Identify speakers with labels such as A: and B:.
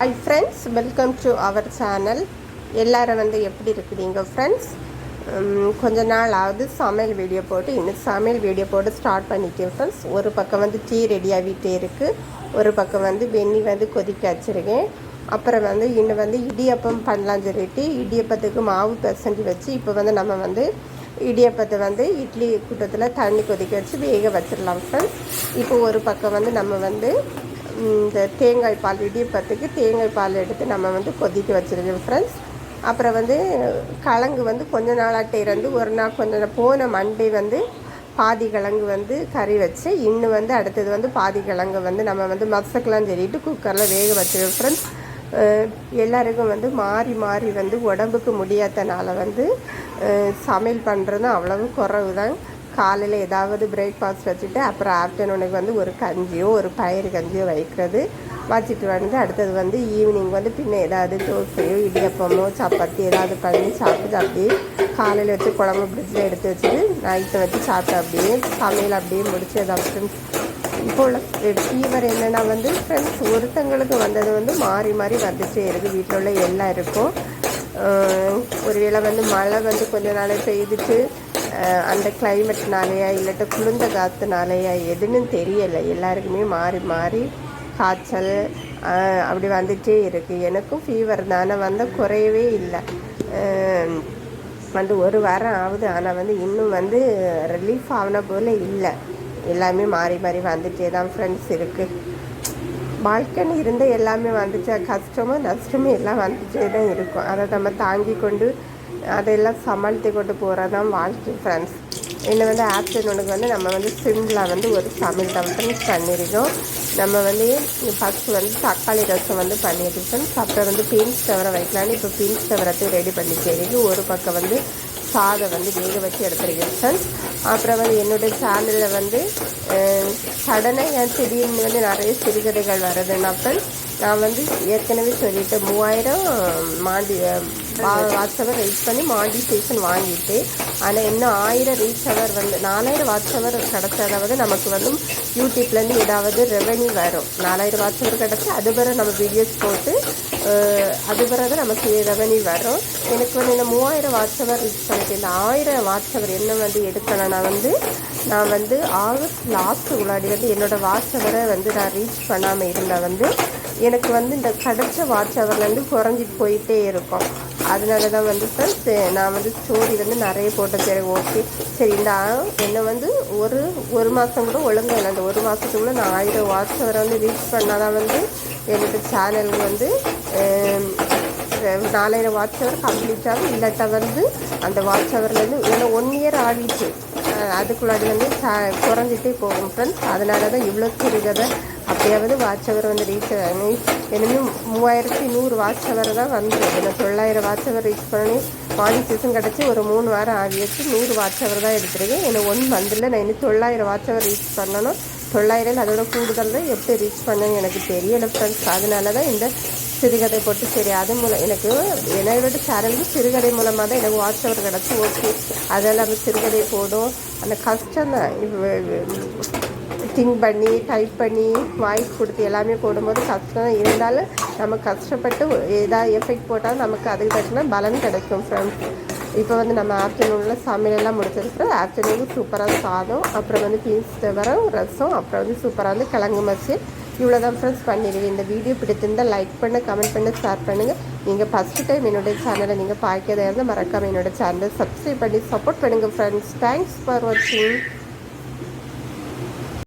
A: Hi friends welcome to our channel எல்லாரும் வந்து எப்படி இருக்கிறீங்க ஃப்ரெண்ட்ஸ் கொஞ்ச நாள் ஆகுது சமையல் வீடியோ போட்டு இன்னும் சமையல் வீடியோ போட்டு ஸ்டார்ட் பண்ணிட்டேன் ஃப்ரெண்ட்ஸ் ஒரு பக்கம் வந்து டீ ரெடி ஆகிட்டே இருக்குது ஒரு பக்கம் வந்து வெந்நி வந்து கொதிக்க வச்சுருக்கேன். அப்புறம் வந்து இன்னும் வந்து இடியப்பம் பண்ணலாம்னு சொல்லிட்டு இடியப்பத்துக்கு மாவு பிசைஞ்சு வச்சு இப்போ வந்து நம்ம வந்து இடியப்பத்தை வந்து இட்லி கூட்டத்தில் தண்ணி கொதிக்க வச்சு வேக வச்சிடலாம் ஃப்ரெண்ட்ஸ் இப்போ ஒரு பக்கம் வந்து நம்ம வந்து இந்த தேங்காய் பால் இடியப்பத்துக்கு தேங்காய் பால் எடுத்து நம்ம வந்து கொதிக்க வச்சுருக்கோம் ஃப்ரெண்ட்ஸ் அப்புறம் வந்து கிழங்கு வந்து கொஞ்ச நாளாட்டே இருந்து ஒரு நாள் கொஞ்சம் போன மண்டே வந்து பாதி கிழங்கு வந்து கறி வச்சு இன்னும் வந்து அடுத்தது வந்து பாதி கிழங்கு வந்து நம்ம வந்து மசக்கெலாம் சொல்லிட்டு குக்கரில் வேக வச்சுருக்கோம் ஃப்ரெண்ட்ஸ் எல்லாருக்கும் வந்து மாறி மாறி வந்து உடம்புக்கு முடியாதனால வந்து சமையல் பண்ணுறதும் அவ்வளவு குறைவு தான் காலையில் ஏதாவது பிரேக்ஃபாஸ்ட் வச்சுட்டு அப்புறம் ஆஃப்டர்நூனுக்கு வந்து ஒரு கஞ்சியோ ஒரு பயிறு கஞ்சியோ வைக்கிறது. வச்சுட்டு வந்து அடுத்தது வந்து ஈவினிங் வந்து பின்ன ஏதாவது தோசையோ இடியப்பமோ சப்பாத்தி ஏதாவது பண்ணி சாப்பிட்டு அப்படியே காலையில் வச்சு குழம்பு ஃப்ரிட்ஜில் எடுத்து வச்சுட்டு நைட்டை வச்சு சாப்பிட்டு அப்படியே சமையல் அப்படியே முடிச்சு ஏதாவது இப்போ உள்ள ஃபீவர் என்னென்னா வந்து ஃப்ரெண்ட்ஸ் ஒருத்தங்களுக்கு வந்தது வந்து மாறி மாறி வந்துட்டே இருக்குது வீட்டில் உள்ள எல்லாம் இருக்கும் ஒருவேளை வந்து மழை வந்து கொஞ்ச நாள் பெய்துட்டு அந்த கிளைமேட்னாலேயா இல்லாட்ட குளிர்ந்த காற்றுனாலேயா எதுன்னு தெரியலை. எல்லாருக்குமே மாறி மாறி காய்ச்சல் அப்படி வந்துட்டே இருக்குது எனக்கும் ஃபீவர் தானே. வந்து குறையவே இல்லை. வந்து ஒரு வாரம் ஆகுது. ஆனால் வந்து இன்னும் வந்து ரிலீஃப் ஆன போல் இல்லை. எல்லாமே மாறி மாறி வந்துட்டே தான் ஃப்ரெண்ட்ஸ் இருக்குது வாழ்க்கைன்னு இருந்த எல்லாமே வந்துச்சு? கஷ்டமும் நஷ்டமும் எல்லாம் வந்துட்டே தான் இருக்கும். அதை நம்ம தாங்கி கொண்டு அதெல்லாம் சமாளித்து கொண்டு போகிறது தான் வாழ்க்கை ஃப்ரெண்ட்ஸ் இன்னும் வந்து ஆஃப்டர்நூனுக்கு வந்து நம்ம வந்து சிம்லா வந்து ஒரு சமையல் தான் பண்ணியிருக்கோம் நம்ம வந்து ஃபஸ்ட்டு வந்து தக்காளி ரசம் வந்து பண்ணியிருக்கோம் அப்புறம் வந்து பீன்ஸ் தவிர வைக்கலான்னு இப்போ பீன்ஸ் தவிரத்தையும் ரெடி பண்ணிக்கிறதுக்கு ஒரு பக்கம் வந்து சாதம் வந்து வேக வச்சு எடுத்துருக்கேன் ஃப்ரெண்ட்ஸ் அப்புறம் வந்து என்னுடைய சேனலில் வந்து சடனாக என் திடீர்னு வந்து நிறைய சிறுகதைகள் வருதுன்னா ஃப்ரெண்ட்ஸ் நான் வந்து ஏற்கனவே சொல்லிட்டு மூவாயிரம் மாண்டி வாட்ஸ்அவர் ரீச் பண்ணி மாடிஃபிகேஷன் வாங்கிட்டு ஆனால் இன்னும் ஆயிரம் ரீச் அவர் வந்து நாலாயிரம் வாட்ச் ஹவர் நமக்கு வந்து யூடியூப்லேருந்து ஏதாவது ரெவன்யூ வரும். நாலாயிரம் வாட்ச் ஹவர் கிடச்சி அது பிறகு நம்ம வீடியோஸ் போட்டு அது பிறகு நமக்கு ரெவென்யூ வரும் எனக்கு வந்து இந்த மூவாயிரம் வாட்ச் ஹவர் ரீச் பண்ணிட்டு இந்த ஆயிரம் வாட்ச் ஹவர் என்ன வந்து எடுக்கணும்னா வந்து நான் வந்து ஆகஸ்ட் லாஸ்ட் உள்ளாடி வந்து என்னோடய வாட்ச் ஹவரை வந்து நான் ரீச் பண்ணாமல் இருந்தால் வந்து எனக்கு வந்து இந்த கிடச்ச வாட்ச் ஹவர்லேருந்து குறைஞ்சிட்டு போயிட்டே இருக்கும். அதனால தான் வந்து ஃப்ரெண்ட்ஸ் நான் வந்து ஸ்டோரி வந்து நிறைய போட்டேன். சரி ஓகே சரி இந்த ஆ- என்னை வந்து ஒரு ஒரு மாதம் கூட ஒழுங்காக இல்லை. அந்த ஒரு மாதத்துக்குள்ளே நான் ஆயிரம் வாட்ஸ் வரை வந்து ரீச் பண்ணால் தான் வந்து என்னோட சேனலுக்கு வந்து நாலாயிரம் வாட்ச் ஹவர் கம்ப்ளீட் ஆகும். இல்லாட்டா வந்து அந்த வாட்ச் ஹவர்லேருந்து ஏன்னா ஒன் இயர் ஆடிட்டு அதுக்குள்ளாடி வந்து குறைஞ்சிட்டே போகும் ஃப்ரெண்ட்ஸ் அதனால தான் இவ்வளோ சிறுகதை அப்படியாவது வாட்ச் ஹவர் வந்து ரீச் ஆகி இனிமேல் மூவாயிரத்தி நூறு வாட்ச் ஹவர் தான் வந்து நான் தொள்ளாயிரம் வாட்ச் ஹவர் ரீச் பண்ணி மாடி சீசன் கிடச்சி ஒரு மூணு வாரம் ஆகியாச்சு. நூறு வாட்ச் ஹவர் தான் எடுத்துருக்கேன். எனக்கு ஒன் மந்தில் நான் இன்னும் தொள்ளாயிரம் வாட்ச் ஹவர் ரீச் பண்ணணும். தொள்ளாயிரம் அதோட கூடுதல் தான் எப்படி ரீச் பண்ணேன்னு எனக்கு தெரியலை ஃப்ரெண்ட்ஸ் அதனால தான் இந்த சிறுகதை போட்டு சரி அது மூலம் எனக்கு என்னோட சேனலுக்கு சிறுகதை மூலமாக தான் எனக்கு வாட்ச் கிடச்சி ஓகே அதெல்லாம் சிறுகதை போடும். அந்த கஷ்டம் தான். திங்க் பண்ணி டைப் பண்ணி வாய்ஸ் கொடுத்து எல்லாமே போடும்போது கஷ்டம் தான். இருந்தாலும் நம்ம கஷ்டப்பட்டு ஏதாவது எஃபெக்ட் போட்டால் நமக்கு அதுக்கு தக்கன பலன் கிடைக்கும் ஃப்ரெண்ட்ஸ் இப்போ வந்து நம்ம ஆஃப்டர்நூனில் சமையலெல்லாம் முடிச்சிருக்கிறோம். ஆஃப்டர்நூனுக்கு சூப்பராக சாதம் அப்புறம் வந்து பீன்ஸ் தவிர ரசம் அப்புறம் வந்து சூப்பராக வந்து கிழங்கு மச்சு இவ்வளோ தான் ஃப்ரெண்ட்ஸ் பண்ணிடுவேன் இந்த வீடியோ பிடித்திருந்தால் லைக் பண்ண கமெண்ட் பண்ண ஷேர் பண்ணுங்கள் நீங்கள் ஃபஸ்ட்டு டைம் என்னுடைய சேனலை நீங்கள் பார்க்கறதா இருந்தால் மறக்காமல் என்னோடய சேனலை சப்ஸ்கிரைப் பண்ணி சப்போர்ட் பண்ணுங்கள் ஃப்ரெண்ட்ஸ் தேங்க்ஸ் ஃபார் வாட்சிங்